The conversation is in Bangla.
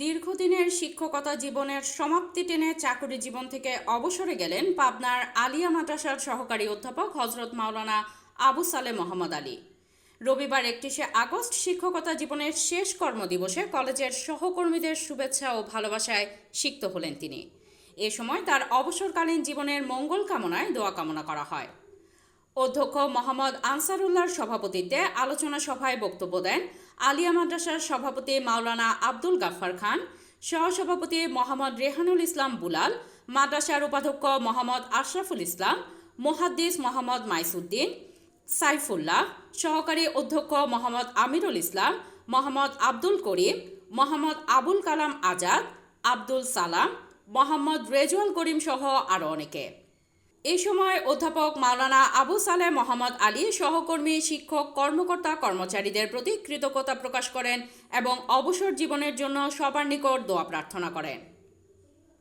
দীর্ঘদিনের শিক্ষকতা জীবনের সমাপ্তি টেনে চাকরি জীবন থেকে অবসরে গেলেন পাবনার আলিয়া মাদ্রাসার সহকারী অধ্যাপক হজরত মাওলানা আবু সালে মোহাম্মদ আলী। রবিবার একত্রিশে আগস্ট শিক্ষকতা জীবনের শেষ কর্মদিবসে কলেজের সহকর্মীদের শুভেচ্ছা ও ভালোবাসায় সিক্ত হলেন তিনি। এ সময় তার অবসরকালীন জীবনের মঙ্গল কামনায় দোয়া কামনা করা হয়। অধ্যক্ষ মোহাম্মদ আনসারুল্লাহর সভাপতিত্বে আলোচনা সভায় বক্তব্য দেন আলিয়া মাদ্রাসার সভাপতি মাওলানা আব্দুল গাফফার খান, সহসভাপতি মোহাম্মদ রেহানুল ইসলাম বুলাল, মাদ্রাসার উপাধ্যক্ষ মোহাম্মদ আশরাফুল ইসলাম, মুহাদ্দিস মোহাম্মদ মাইসুদ্দিন সাইফুল্লাহ, সহকারী অধ্যক্ষ মোহাম্মদ আমিরুল ইসলাম, মোহাম্মদ আব্দুল করিম, মোহাম্মদ আবুল কালাম আজাদ, আব্দুল সালাম, মোহাম্মদ রেজওয়াল করিম সহ আরও অনেকে। এই সময় অধ্যাপক মাওলানা আবু সালেহ মোহাম্মদ আলী সহকর্মী, শিক্ষক, কর্মকর্তা, কর্মচারীদের প্রতি কৃতজ্ঞতা প্রকাশ করেন এবং অবসর জীবনের জন্য সবার নিকট দোয়া প্রার্থনা করেন।